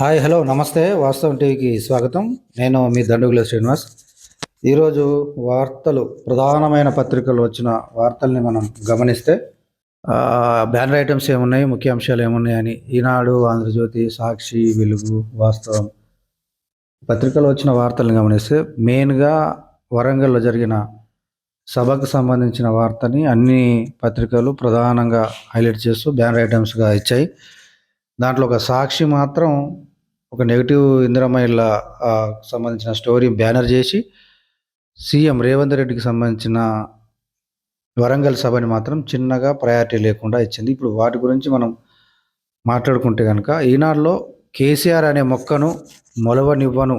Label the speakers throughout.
Speaker 1: Hi hello నమస్తే. వాస్తవం టీవీకి స్వాగతం. నేను మీ దండుగుల శ్రీనివాస్. ఈరోజు వార్తలు ప్రధానమైన పత్రికలు వచ్చిన వార్తల్ని మనం గమనిస్తే బ్యానర్ ఐటమ్స్ ఏమున్నాయి ముఖ్య అంశాలు ఏమున్నాయని ఈనాడు ఆంధ్రజ్యోతి సాక్షి వెలుగు వాస్తవం. పత్రికలు వచ్చిన వార్తల్ని గమనిస్తే మెయిన్గా వరంగల్లో జరిగిన సభకు సంబంధించిన వార్తని అన్ని పత్రికలు ప్రధానంగా హైలైట్ చేస్తూ బ్యానర్ ఐటమ్స్గా ఇచ్చాయి. దాంట్లో ఒక సాక్షి మాత్రం ఒక నెగిటివ్ ఇందిరమహిళ సంబంధించిన స్టోరీ బ్యానర్ చేసి సీఎం రేవంత్ రెడ్డికి సంబంధించిన వరంగల్ సభని మాత్రం చిన్నగా ప్రయారిటీ లేకుండా ఇచ్చింది. ఇప్పుడు వాటి గురించి మనం మాట్లాడుకుంటే కనుక ఈనాడులో కేసీఆర్ అనే మొక్కను మొలవనివ్వను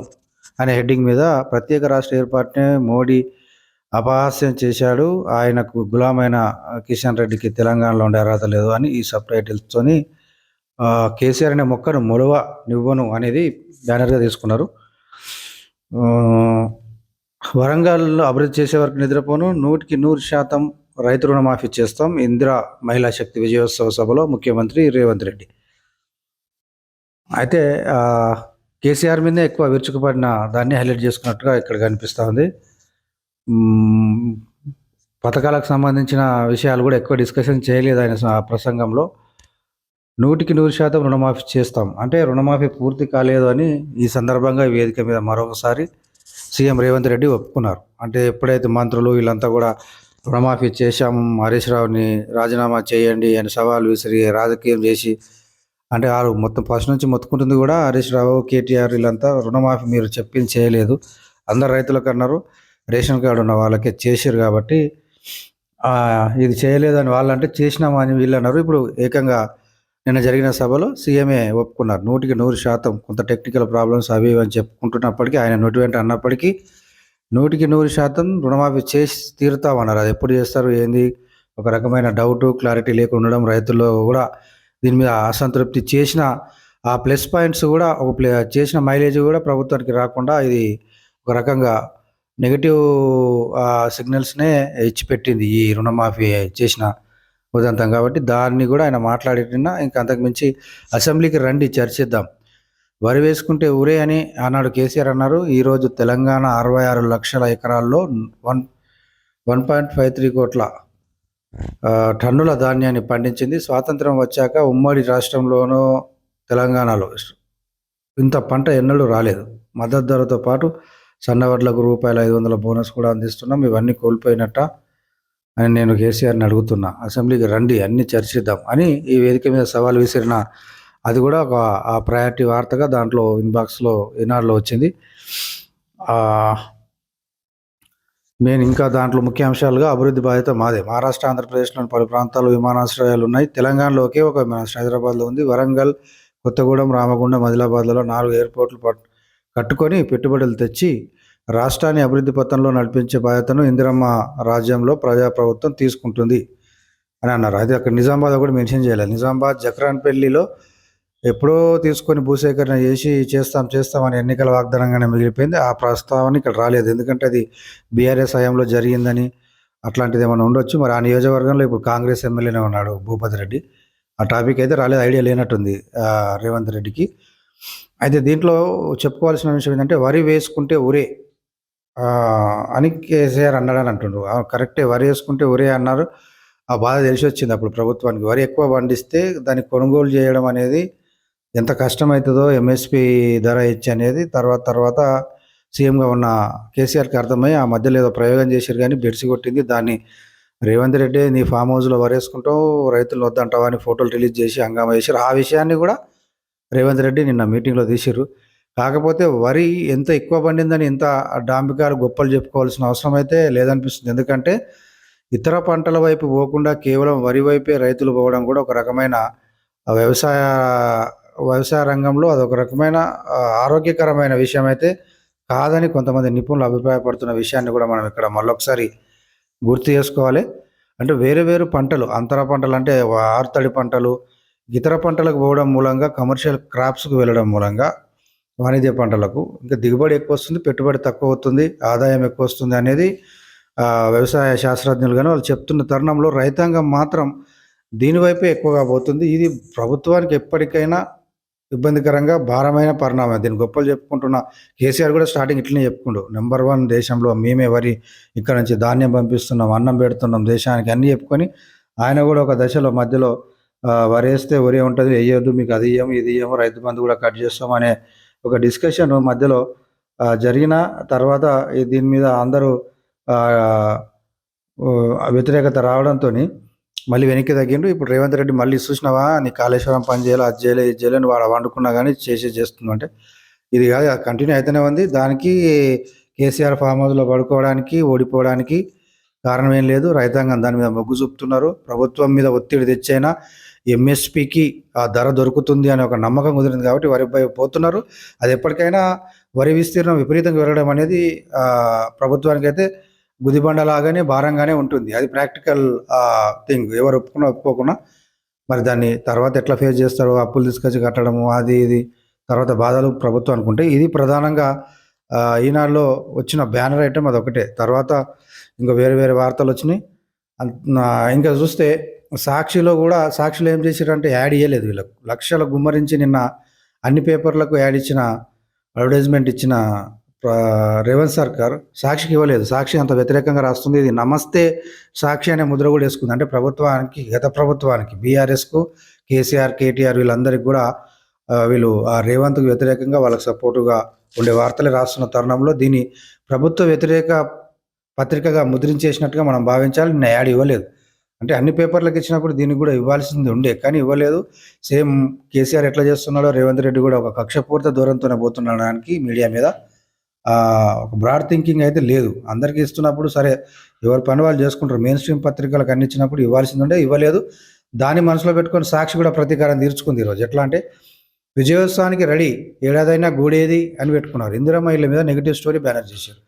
Speaker 1: అనే హెడ్డింగ్ మీద ప్రత్యేక రాష్ట్ర ఏర్పాటునే మోడీ అపహాస్యం చేశాడు. ఆయనకు గులామైన కిషన్ రెడ్డికి తెలంగాణలో ఉండే అర్హత లేదు అని ఈ సబ్ టైటిల్స్తోని కేసీఆర్ అనే మొక్కను మొలవ నివ్వను అనేది బ్యానర్గా తీసుకున్నారు. వరంగల్లో అభివృద్ధి చేసే వరకు నిద్రపోను. నూటికి నూరు శాతం రైతు రుణమాఫీ చేస్తాం. ఇందిరా మహిళా శక్తి విజయోత్సవ సభలో ముఖ్యమంత్రి రేవంత్ రెడ్డి. అయితే కేసీఆర్ మీదే ఎక్కువ విరుచుకుపడిన దాన్ని హైలైట్ చేసుకున్నట్టుగా ఇక్కడ కనిపిస్తూ ఉంది. పథకాలకు సంబంధించిన విషయాలు కూడా ఎక్కువ డిస్కషన్ చేయలేదు ఆయన ప్రసంగంలో. నూటికి నూరు శాతం రుణమాఫీ చేస్తాం. అంటే రుణమాఫీ పూర్తి కాలేదు అని ఈ సందర్భంగా ఈ వేదిక మీద మరొకసారి సీఎం రేవంత్ రెడ్డి ఒప్పుకున్నారు. అంటే ఎప్పుడైతే మంత్రులు వీళ్ళంతా కూడా రుణమాఫీ చేశాము హరీష్ రావుని రాజీనామా చేయండి అని సవాల్ విసిరి రాజకీయం చేసి అంటే వాళ్ళు మొత్తం ఫస్ట్ నుంచి మొత్తుకుంటుంది కూడా హరీష్ రావు కేటీఆర్ వీళ్ళంతా రుణమాఫీ మీరు చెప్పింది చేయలేదు. అందరు రైతులకు అన్నారు రేషన్ కార్డు ఉన్న వాళ్ళకే చేశారు కాబట్టి ఇది చేయలేదని వాళ్ళంటే చేసినామా అని వీళ్ళు అన్నారు. ఇప్పుడు ఏకంగా నిన్న జరిగిన సభలో సీఎంఏ ఒప్పుకున్నారు. నూటికి నూరు శాతం కొంత టెక్నికల్ ప్రాబ్లమ్స్ అవి అని చెప్పుకుంటున్నప్పటికీ ఆయన నోటి వెంట అన్నప్పటికీ నూటికి నూరు శాతం రుణమాఫీ చేసి తీరుతామన్నారు. అది ఎప్పుడు చేస్తారు? ఏంది? ఒక రకమైన డౌట్ క్లారిటీ లేకుండా ఉండడం రైతుల్లో కూడా దీని మీద అసంతృప్తి చేసిన ఆ ప్లస్ పాయింట్స్ కూడా ఒక ప్లే చేసిన మైలేజ్ కూడా ప్రభుత్వానికి రాకుండా ఇది ఒక రకంగా నెగిటివ్ సిగ్నల్స్నే ఇచ్చిపెట్టింది ఈ రుణమాఫీ చేసిన ఉదంతం కాబట్టి దాన్ని కూడా ఆయన మాట్లాడినా ఇంకా అంతకుమించి అసెంబ్లీకి రండి చర్చిద్దాం. వరి వేసుకుంటే ఊరే అని ఆనాడు కేసీఆర్ అన్నారు. ఈరోజు తెలంగాణ అరవై ఆరు లక్షల ఎకరాల్లో one one point five three కోట్ల టన్నుల ధాన్యాన్ని పండించింది. స్వాతంత్రం వచ్చాక ఉమ్మడి రాష్ట్రంలోనూ తెలంగాణలో ఇంత పంట ఎన్నడూ రాలేదు. మద్దతు ధరతో పాటు సన్నవడ్లకు రూపాయల ఐదు వందల బోనస్ కూడా అందిస్తున్నాం. ఇవన్నీ కోల్పోయినట్ట. అని నేను కేసీఆర్ని అడుగుతున్నా అసెంబ్లీకి రండి అన్ని చర్చిద్దాం అని ఈ వేదిక మీద సవాల్ విసిరిన అది కూడా ఒక ఆ ప్రయారిటీ వార్తగా దాంట్లో ఇన్బాక్స్లో ఈనాడులో వచ్చింది. నేను ఇంకా దాంట్లో ముఖ్య అంశాలుగా అభివృద్ధి బాధ్యత మాదే. మహారాష్ట్ర ఆంధ్రప్రదేశ్లోని పలు ప్రాంతాలు విమానాశ్రయాలు ఉన్నాయి. తెలంగాణలో ఒకే ఒక విమానాశ్రయం. హైదరాబాద్లో ఉంది. వరంగల్ కొత్తగూడెం రామగుండం ఆదిలాబాద్లలో నాలుగు ఎయిర్పోర్ట్లు కట్టుకొని పెట్టుబడులు తెచ్చి రాష్ట్రాన్ని అభివృద్ధి పథంలో నడిపించే బాధ్యతను ఇందిరమ్మ రాజ్యంలో ప్రజాప్రభుత్వం తీసుకుంటుంది అని అన్నారు. అది అక్కడ నిజామాబాద్ కూడా మెన్షన్ చేయాలి నిజామాబాద్ జక్రాన్పల్లిలో ఎప్పుడో తీసుకొని భూసేకరణ చేసి చేస్తాం చేస్తాం అని ఎన్నికల వాగ్దానంగానే మిగిలిపోయింది. ఆ ప్రస్తావన ఇక్కడ రాలేదు. ఎందుకంటే అది బీఆర్ఎస్ హయాంలో జరిగిందని అట్లాంటిది ఏమైనా ఉండొచ్చు. మరి ఆ నియోజకవర్గంలో ఇప్పుడు కాంగ్రెస్ ఎమ్మెల్యేనే ఉన్నాడు భూపతి రెడ్డి. ఆ టాపిక్ అయితే రాలేదు ఐడియా లేనట్టుంది రేవంత్ రెడ్డికి. అయితే దీంట్లో చెప్పుకోవాల్సిన విషయం ఏంటంటే వరి వేసుకుంటే ఊరే. అని కేసీఆర్ అన్నాడని అంటుండ్రు. కరెక్టే వరి వేసుకుంటే ఒరే అన్నారు. ఆ బాధ తెలిసి వచ్చింది అప్పుడు ప్రభుత్వానికి. వరి ఎక్కువ పండిస్తే దాన్ని కొనుగోలు చేయడం అనేది ఎంత కష్టమవుతుందో ఎంఎస్పి ధర ఇచ్చి అనేది తర్వాత తర్వాత సీఎంగా ఉన్న కేసీఆర్కి అర్థమై ఆ మధ్యలో ఏదో ప్రయోగం చేశారు కానీ బెడ్సి కొట్టింది. దాన్ని రేవంత్ రెడ్డి నీ ఫామ్ హౌస్లో వరేసుకుంటావు రైతులు వద్దంటావా అని ఫోటోలు రిలీజ్ చేసి హంగామా చేశారు. ఆ విషయాన్ని కూడా రేవంత్ రెడ్డి నిన్న మీటింగ్లో తీసిర్రు. కాకపోతే వరి ఎంత ఎక్కువ పండిందని ఇంత డాంబికాలు గొప్పలు చెప్పుకోవాల్సిన అవసరం అయితే లేదనిపిస్తుంది. ఎందుకంటే ఇతర పంటల వైపు పోకుండా కేవలం వరి వైపే రైతులు పోవడం కూడా ఒక రకమైన వ్యవసాయ వ్యవసాయ రంగంలో అదొక రకమైన ఆరోగ్యకరమైన విషయం అయితే కాదని కొంతమంది నిపుణులు అభిప్రాయపడుతున్న విషయాన్ని కూడా మనం ఇక్కడ మళ్ళొకసారి గుర్తు చేసుకోవాలి. అంటే వేరు వేరు పంటలు అంతర పంటలు అంటే ఆరుతడి పంటలు ఇతర పంటలకు పోవడం మూలంగా కమర్షియల్ క్రాప్స్కి వెళ్ళడం మూలంగా వాణిజ్య పంటలకు. ఇంకా దిగుబడి ఎక్కువ వస్తుంది పెట్టుబడి తక్కువ అవుతుంది ఆదాయం ఎక్కువ వస్తుంది అనేది వ్యవసాయ శాస్త్రజ్ఞులు కానీ వాళ్ళు చెప్తున్న తరుణంలో రైతాంగం మాత్రం దీనివైపే ఎక్కువగా పోతుంది. ఇది ప్రభుత్వానికి ఎప్పటికైనా ఇబ్బందికరంగా భారమైన పరిణామం. దీన్ని గొప్పలు చెప్పుకుంటున్న కేసీఆర్ కూడా స్టార్టింగ్ ఇట్లనే చెప్పుకుండు. నెంబర్ వన్ దేశంలో మేమే వరి ఇక్కడ నుంచి ధాన్యం పంపిస్తున్నాం అన్నం పెడుతున్నాం దేశానికి అన్నీ చెప్పుకొని ఆయన కూడా ఒక దశలో మధ్యలో వరి వేస్తే వరి ఉంటుంది వేయొద్దు మీకు అది ఇయ్యము ఇది ఇయ్యము రైతు బంధు కూడా కట్ చేస్తాం అనే ఒక డిస్కషన్ మధ్యలో జరిగిన తర్వాత దీని మీద అందరూ వ్యతిరేకత రావడంతో మళ్ళీ వెనక్కి తగ్గిండు ఇప్పుడు రేవంత్ రెడ్డి మళ్ళీ చూసినావా నీ కాళేశ్వరం పని చేయాలి అది చేయలే ఇది చేయలేని వాడు వండుకున్నా కానీ చేసే చేస్తుంది అంటే ఇది కాదు కంటిన్యూ అయితేనే ఉంది. దానికి కేసీఆర్ ఫామ్ హౌస్లో పడుకోవడానికి ఓడిపోవడానికి కారణం ఏం లేదు. రైతాంగం దాని మీద మొగ్గు చూపుతున్నారు. ప్రభుత్వం మీద ఒత్తిడి తెచ్చైనా ఎంఎస్పికి ఆ ధర దొరుకుతుంది అనే ఒక నమ్మకం కుదిరింది కాబట్టి వరి పోతున్నారు. అది ఎప్పటికైనా వరి విస్తీర్ణం విపరీతంగా పెరగడం అనేది ప్రభుత్వానికి అయితే గుదిబండలాగానే భారంగానే ఉంటుంది. అది ప్రాక్టికల్ థింగ్. ఎవరు ఒప్పుకున్నా ఒప్పుకోకుండా మరి దాన్ని తర్వాత ఎట్లా ఫేస్ చేస్తారో అప్పులు తీసుకొచ్చి కట్టడము అది ఇది తర్వాత బాధలు ప్రభుత్వం అనుకుంటే ఇది ప్రధానంగా ఈనాడులో వచ్చిన బ్యానర్ ఐటమ్ అది ఒకటే తర్వాత ఇంకా వేరే వేరే వార్తలు వచ్చినాయి. ఇంకా చూస్తే సాక్షిలో కూడా సాక్షిలో ఏం చేశారంటే యాడ్ ఇవ్వలేదు వీళ్ళకు. లక్షల గుమ్మరించి నిన్న అన్ని పేపర్లకు యాడ్ ఇచ్చిన అడ్వర్టైజ్మెంట్ ఇచ్చిన రేవంత్ సర్కార్ సాక్షికి ఇవ్వలేదు. సాక్షి అంత వ్యతిరేకంగా రాస్తుంది. ఇది నమస్తే సాక్షి అనే ముద్ర కూడా వేసుకుంది. అంటే ప్రభుత్వానికి గత ప్రభుత్వానికి బీఆర్ఎస్కు కేసీఆర్ కేటీఆర్ వీళ్ళందరికీ కూడా వీళ్ళు ఆ రేవంత్కు వ్యతిరేకంగా వాళ్ళకి సపోర్టుగా ఉండే వార్తలు రాస్తున్న తరుణంలో దీన్ని ప్రభుత్వ వ్యతిరేక పత్రికగా ముద్రించేసినట్టుగా మనం భావించాలి. నిన్న యాడ్ ఇవ్వలేదు. అంటే అన్ని పేపర్లకు ఇచ్చినప్పుడు దీనికి కూడా ఇవ్వాల్సింది ఉండే కానీ ఇవ్వలేదు. సేమ్ కేసీఆర్ ఎట్లా చేస్తున్నాడో రేవంత్ రెడ్డి కూడా ఒక కక్షపూర్త దూరంతోనే పోతున్నాడానికి మీడియా మీద ఒక బ్రాడ్ థింకింగ్ అయితే లేదు. అందరికీ ఇస్తున్నప్పుడు సరే ఎవరి పని వాళ్ళు చేసుకుంటారు. మెయిన్ స్ట్రీమ్ పత్రికలకు అన్ని ఇచ్చినప్పుడు ఇవ్వాల్సింది ఉండే ఇవ్వలేదు. దాన్ని మనసులో పెట్టుకొని సాక్షి కూడా ప్రతీకారం తీర్చుకుంది ఈరోజు. ఎట్లా అంటే విజయోత్సవానికి రెడీ ఏడాదైనా గూడేది అని పెట్టుకున్నారు. ఇందిరమ్మ ఇళ్ళ మీద నెగిటివ్ స్టోరీ బ్యానర్ చేశారు.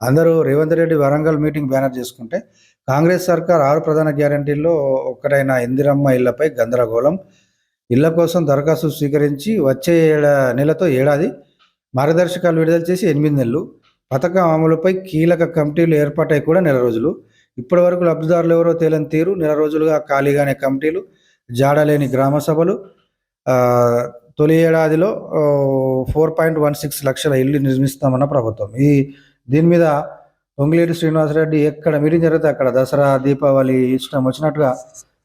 Speaker 1: అందరూ రేవంత్ రెడ్డి వరంగల్ మీటింగ్ బ్యానర్ చేసుకుంటే కాంగ్రెస్ సర్కార్ ఆరు ప్రధాన గ్యారంటీల్లో ఒక్కటైన ఇందిరమ్మ ఇళ్ళపై గందరగోళం. ఇళ్ళ కోసం దరఖాస్తు స్వీకరించి వచ్చే ఏడా నెలతో ఏడాది మార్గదర్శకాలు విడుదల చేసి ఎనిమిది నెలలు. పథకం అమలుపై కీలక కమిటీలు ఏర్పాటై కూడా నెల రోజులు. ఇప్పటి వరకు లబ్ధిదారులు ఎవరో తేలని తీరు నెల రోజులుగా ఖాళీగానే కమిటీలు జాడలేని గ్రామ సభలు. తొలి ఏడాదిలో ఫోర్ పాయింట్ వన్ సిక్స్ లక్షల ఇల్లు నిర్మిస్తామన్న ప్రభుత్వం. ఈ దీని మీద పొంగిలేటి శ్రీనివాసరెడ్డి ఎక్కడ మీటింగ్ జరిగితే అక్కడ దసరా దీపావళి ఇష్టం వచ్చినట్టుగా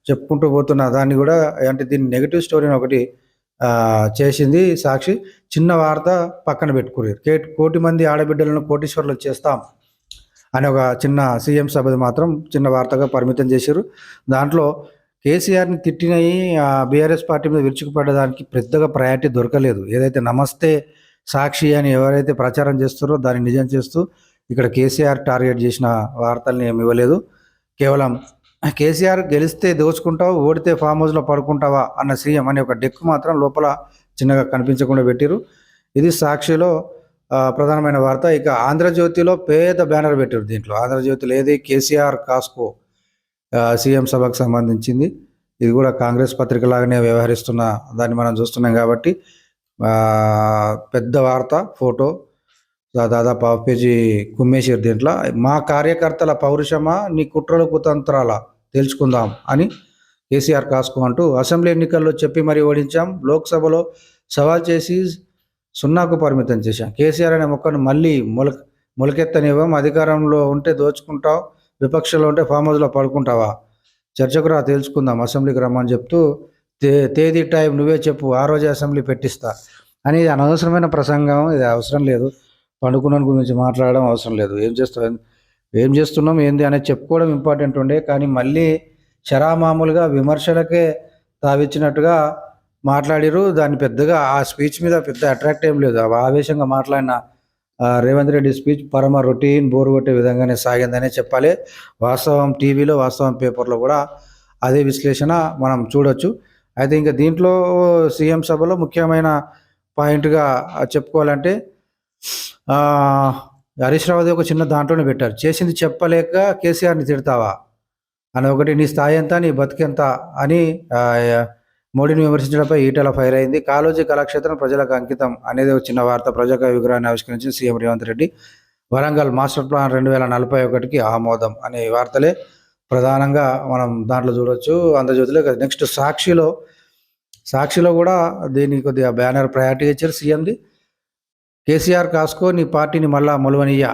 Speaker 1: చెప్పుకుంటూ పోతున్న దాన్ని కూడా అంటే దీన్ని నెగిటివ్ స్టోరీని ఒకటి చేసింది సాక్షి. చిన్న వార్త పక్కన పెట్టుకున్నారు కే కోటి మంది ఆడబిడ్డలను కోటీశ్వర్లు చేస్తాం అని ఒక చిన్న సీఎం సభది మాత్రం చిన్న వార్తగా పరిమితం చేశారు దాంట్లో కేసీఆర్ని తిట్టినవి బీఆర్ఎస్ పార్టీ మీద విరుచుకుపడ్డదానికి పెద్దగా ప్రయారిటీ దొరకలేదు. ఏదైతే నమస్తే సాక్షి అని ఎవరైతే ప్రచారం చేస్తారో దాన్ని నిజం చేస్తూ ఇక్కడ కేసీఆర్ టార్గెట్ చేసిన వార్తల్ని ఏమి ఇవ్వలేదు. కేవలం కేసీఆర్ గెలిస్తే దోచుకుంటావు ఓడితే ఫామ్ హౌస్లో పడుకుంటావా అన్న సీఎం అనే ఒక డెక్ మాత్రం లోపల చిన్నగా కనిపించకుండా పెట్టారు ఇది సాక్షిలో ప్రధానమైన వార్త. ఇక ఆంధ్రజ్యోతిలో పేద బ్యానర్ పెట్టారు దీంట్లో. ఆంధ్రజ్యోతిలో ఏది కేసీఆర్ కాస్కో సీఎం సభకు సంబంధించింది. ఇది కూడా కాంగ్రెస్ పత్రిక లాగానే వ్యవహరిస్తున్న దాన్ని మనం చూస్తున్నాం కాబట్టి పెద్ద వార్త ఫోటో దాదాపు హాఫ్ పేజీ కుమ్మేశ్వర్ దీంట్లో. మా కార్యకర్తల పౌరుషమా నీ కుట్రలు కుతంత్రాల? తెలుసుకుందాం అని కేసీఆర్ కాస్కో అంటూ అసెంబ్లీ ఎన్నికల్లో చెప్పి మరీ ఓడించాం. లోక్సభలో సవాల్ చేసి సున్నాకు పరిమితం చేశాం. కేసీఆర్ అనే మొక్కను మళ్ళీ మొలక మొలకెత్తనివ్వం. అధికారంలో ఉంటే దోచుకుంటావు విపక్షంలో ఉంటే ఫామ్ హౌస్లో పడుకుంటావా? చర్చకు రా తెలుసుకుందాం అసెంబ్లీకి రమ్మని చెప్తూ తే తేదీ టైం నువ్వే చెప్పు ఆ రోజే అసెంబ్లీ పెట్టిస్తా. అని అనవసరమైన ప్రసంగం ఇది అవసరం లేదు. పండుకున్న గురించి మాట్లాడడం అవసరం లేదు. ఏం చేస్తాం ఏం చేస్తున్నాం? ఏంది? అనేది చెప్పుకోవడం ఇంపార్టెంట్ ఉండే. కానీ మళ్ళీ మామూలుగా విమర్శలకే తావిచ్చినట్టుగా మాట్లాడిరు. దాన్ని పెద్దగా ఆ స్పీచ్ మీద పెద్ద అట్రాక్ట్ ఏం లేదు. ఆ ఆవేశంగా మాట్లాడిన రేవంత్ రెడ్డి స్పీచ్ పరమ రొటీన్ బోరు కొట్టే విధంగానే సాగిందనే చెప్పాలి. వాస్తవం టీవీలో వాస్తవం పేపర్లో కూడా అదే విశ్లేషణ మనం చూడొచ్చు. అయితే ఇంకా దీంట్లో సీఎం సభలో ముఖ్యమైన పాయింట్గా చెప్పుకోవాలంటే హరీష్ రావుది ఒక చిన్న దాంట్లోనే పెట్టారు. చేసింది చెప్పలేక కేసీఆర్ని తిడతావా? అని ఒకటి నీ స్థాయి ఎంత నీ బతికెంత అని మోడీని విమర్శించడంపై ఈటల ఫైర్ అయింది. కాలోజీ కళాక్షేత్రం ప్రజలకు అంకితం అనేది ఒక చిన్న వార్త. ప్రజాక విగ్రహాన్ని ఆవిష్కరించిన CM Revanth Reddy Warangal master plan రెండు వేల నలభై ఒకటికి ఆమోదం అనే వార్తలే ప్రధానంగా మనం దాంట్లో చూడొచ్చు. ఆంధ్రజ్యోతిలో నెక్స్ట్ సాక్షిలో సాక్షిలో కూడా దీనికి కొద్దిగా బ్యానర్ ప్రయారిటీ ఇచ్చారు సీఎంది. కేసీఆర్ కాసుకో నీ పార్టీని మళ్ళా మొలవనియ్యా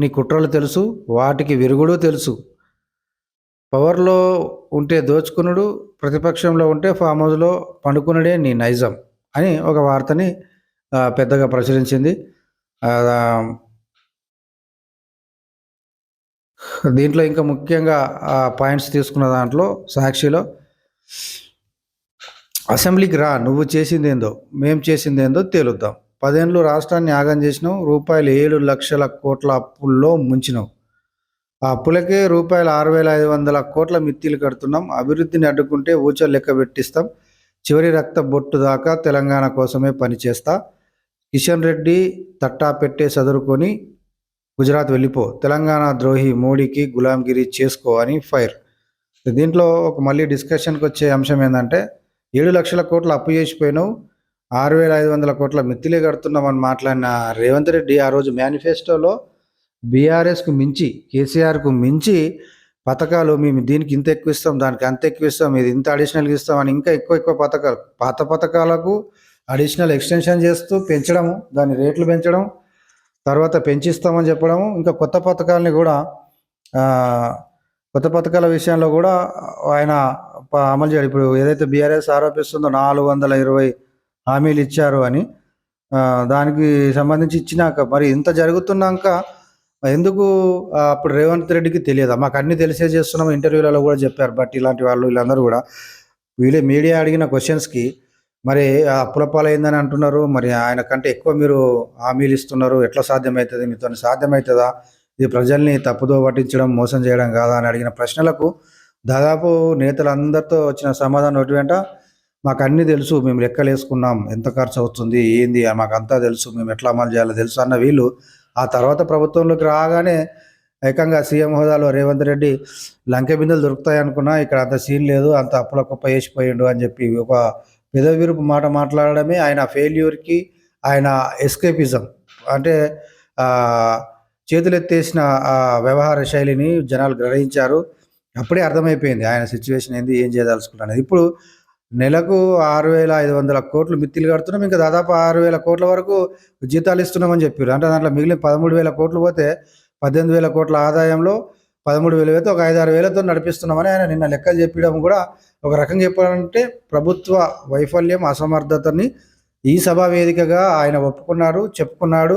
Speaker 1: నీ కుట్రలు తెలుసు వాటికి విరుగుడు తెలుసు. పవర్లో ఉంటే దోచుకునుడు ప్రతిపక్షంలో ఉంటే ఫామ్ హౌస్లో పండుకునుడే నీ నైజం అని ఒక వార్తని పెద్దగా ప్రచురించింది. దీంట్లో ఇంకా ముఖ్యంగా పాయింట్స్ తీసుకున్న దాంట్లో సాక్షిలో అసెంబ్లీకి రా నువ్వు చేసింది ఏందో మేము చేసింది ఏందో తేలుద్దాం. పదేళ్ళు రాష్ట్రాన్ని యాగం చేసినావు రూపాయలు ఏడు లక్షల కోట్ల అప్పుల్లో ముంచినావు. ఆ అప్పులకే రూపాయలు ఆరు వేల ఐదు వందల కోట్ల మిత్తిలు కడుతున్నాం. అభివృద్ధిని అడ్డుకుంటే ఊచలు లెక్క పెట్టిస్తాం. చివరి రక్త బొట్టు దాకా తెలంగాణ కోసమే పనిచేస్తా కిషన్ రెడ్డి తట్టా పెట్టే చదువుకొని గుజరాత్ వెళ్ళిపో. తెలంగాణ ద్రోహి మోడీకి గులాంగిరి చేసుకో అని ఫైర్. దీంట్లో ఒక మళ్ళీ డిస్కషన్కి వచ్చే అంశం ఏంటంటే ఏడు లక్షల కోట్లు అప్పు చేసిపోయినావు. ఆరు వేల ఐదు వందల కోట్ల మిత్తిలే కడుతున్నామని మాట్లాడిన రేవంత్ రెడ్డి ఆ రోజు మేనిఫెస్టోలో బీఆర్ఎస్కు మించి కేసీఆర్కు మించి పథకాలు మేము దీనికి ఇంత ఎక్కువ ఇస్తాం దానికి అంత ఎక్కువ ఇస్తాం ఇది ఇంత అడిషనల్గా ఇస్తాం అని ఇంకా ఎక్కువ ఎక్కువ పథకాలు పాత పథకాలకు అడిషనల్ ఎక్స్టెన్షన్ చేస్తూ పెంచడము దాని రేట్లు పెంచడం తర్వాత పెంచిస్తామని చెప్పడము ఇంకా కొత్త పథకాలని కూడా కొత్త పథకాల విషయంలో కూడా ఆయన అమలు చేయడం ఇప్పుడు ఏదైతే బీఆర్ఎస్ ఆరోపిస్తుందో నాలుగు వందల ఇరవై హామీలు ఇచ్చారు అని దానికి సంబంధించి ఇచ్చినాక మరి ఇంత జరుగుతున్నాక ఎందుకు అప్పుడు రేవంత్ రెడ్డికి తెలియదా? మాకు అన్ని తెలిసే చేస్తున్నాం ఇంటర్వ్యూలలో కూడా చెప్పారు బట్ ఇలాంటి వాళ్ళు వీళ్ళందరూ కూడా. వీళ్ళే మీడియా అడిగిన క్వశ్చన్స్కి మరి ఆ అంటున్నారు మరి ఆయన కంటే ఎక్కువ మీరు హామీలు ఇస్తున్నారు ఎట్లా సాధ్యమవుతుంది మీతో సాధ్యమవుతుందా ఇది ప్రజల్ని తప్పుదో పట్టించడం మోసం చేయడం కాదా అని అడిగిన ప్రశ్నలకు దాదాపు నేతలందరితో వచ్చిన సమాధానం ఒకటి వెంట మాకు అన్నీ తెలుసు మేము లెక్కలు వేసుకున్నాం ఎంత ఖర్చు అవుతుంది ఏంది మాకు అంతా తెలుసు మేము ఎట్లా అమలు చేయాలో తెలుసు అన్న వీళ్ళు. ఆ తర్వాత ప్రభుత్వంలోకి రాగానే ఏకంగా సీఎం హోదాలో రేవంత్ రెడ్డి లంకె బిందెలు దొరుకుతాయి అనుకున్నా ఇక్కడ అంత సీన్ లేదు అంత అప్పుల కుప్ప వేసిపోయిండు అని చెప్పి ఒక పెదవిరుపు మాట మాట్లాడడమే ఆయన ఫెయిల్యూర్కి ఆయన ఎస్కేపిజం. అంటే చేతులెత్తేసిన వ్యవహార శైలిని జనాలు గ్రహించారు. అప్పుడే అర్థమైపోయింది ఆయన సిచ్యువేషన్ ఏంది ఏం చేయదలుచుకున్నాను ఇప్పుడు నెలకు ఆరు వేల ఐదు వందల కోట్లు మిత్తిలు కడుతున్నాం. ఇంకా దాదాపు ఆరు వేల కోట్ల వరకు జీతాలు ఇస్తున్నామని చెప్పారు అంటే దాంట్లో మిగిలిన పదమూడు వేల కోట్లు పోతే పద్దెనిమిది వేల కోట్ల ఆదాయంలో పదమూడు వేలు అయితే ఒక ఐదారు వేలతో నడిపిస్తున్నామని ఆయన నిన్న లెక్కలు చెప్పడం కూడా ఒక రకంగా చెప్పాలంటే ప్రభుత్వ వైఫల్యం అసమర్థతని ఈ సభా వేదికగా ఆయన ఒప్పుకున్నాడు చెప్పుకున్నాడు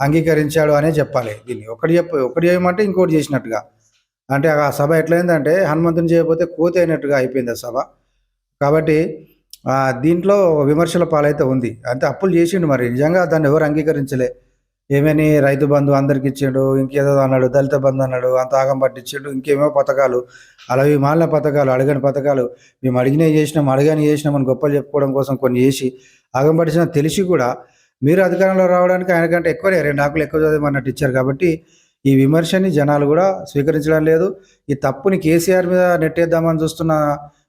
Speaker 1: అంగీకరించాడు అనే చెప్పాలి. దీన్ని ఒకటి చెప్ప ఒకటి చేయమంటే ఇంకోటి చేసినట్టుగా. అంటే ఆ సభ ఎట్లయిందంటే హనుమంతుని చేయకపోతే కోతి అయినట్టుగా అయిపోయింది ఆ సభ. కాబట్టి దీంట్లో విమర్శల పాలైతే ఉంది. అంటే అప్పులు చేసిండు మరి. నిజంగా దాన్ని ఎవరు అంగీకరించలే. ఏమని రైతు బంధు అందరికి ఇచ్చిండు ఇంకేదో అన్నాడు దళిత బంధు అన్నాడు అంత ఆగం పట్టించాడు ఇంకేమో పథకాలు అలా మాలిన పథకాలు అడగని పథకాలు మేము అడిగినవి చేసినాం అడగని చేసినాం అని గొప్పలు చెప్పుకోవడం కోసం కొన్ని చేసి ఆగం పట్టించిన తెలిసి కూడా మీరు అధికారంలో రావడానికి ఆయనకంటే ఎక్కువనే. రెండు ఆకులు ఎక్కువ చదివమన్నట్టు ఇచ్చారు కాబట్టి ఈ విమర్శని జనాలు కూడా స్వీకరించడం లేదు. ఈ తప్పుని కేసీఆర్ మీద నెట్టేద్దామని చూస్తున్న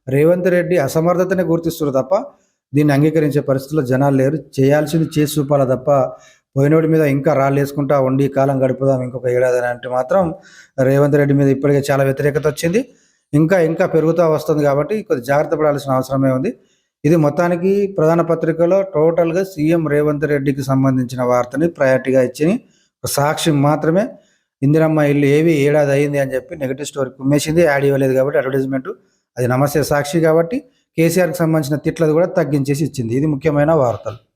Speaker 1: రేవంత్ రెడ్డి అసమర్థతని గుర్తిస్తున్నారు తప్ప దీన్ని అంగీకరించే పరిస్థితుల్లో జనాలు లేరు. చేయాల్సింది చేసి చూపాలి తప్ప పోయినోడి మీద ఇంకా రాళ్ళు వేసుకుంటా ఉండి కాలం గడుపుదాం ఇంకొక ఏడాది అని అంటే మాత్రం రేవంత్ రెడ్డి మీద ఇప్పటికే చాలా వ్యతిరేకత వచ్చింది. ఇంకా ఇంకా పెరుగుతూ వస్తుంది కాబట్టి కొద్ది జాగ్రత్త పడాల్సిన అవసరమే ఉంది. ఇది మొత్తానికి ప్రధాన పత్రికలో టోటల్గా సీఎం రేవంత్ రెడ్డికి సంబంధించిన వార్తని ప్రయారిటీగా ఇచ్చి సాక్షి మాత్రమే. ఇందిరమ్మ ఇల్లు ఏవి ఏడాది అయింది అని చెప్పి నెగిటివ్ స్టోరీ కుమ్మేసింది. యాడ్ ఇవ్వలేదు కాబట్టి అడ్వర్టైజ్మెంట్ అది నమస్తే సాక్షి కాబట్టి కేసీఆర్కి సంబంధించిన తిట్లది కూడా తగ్గించేసి ఇచ్చింది. ఇది ముఖ్యమైన వార్తలు.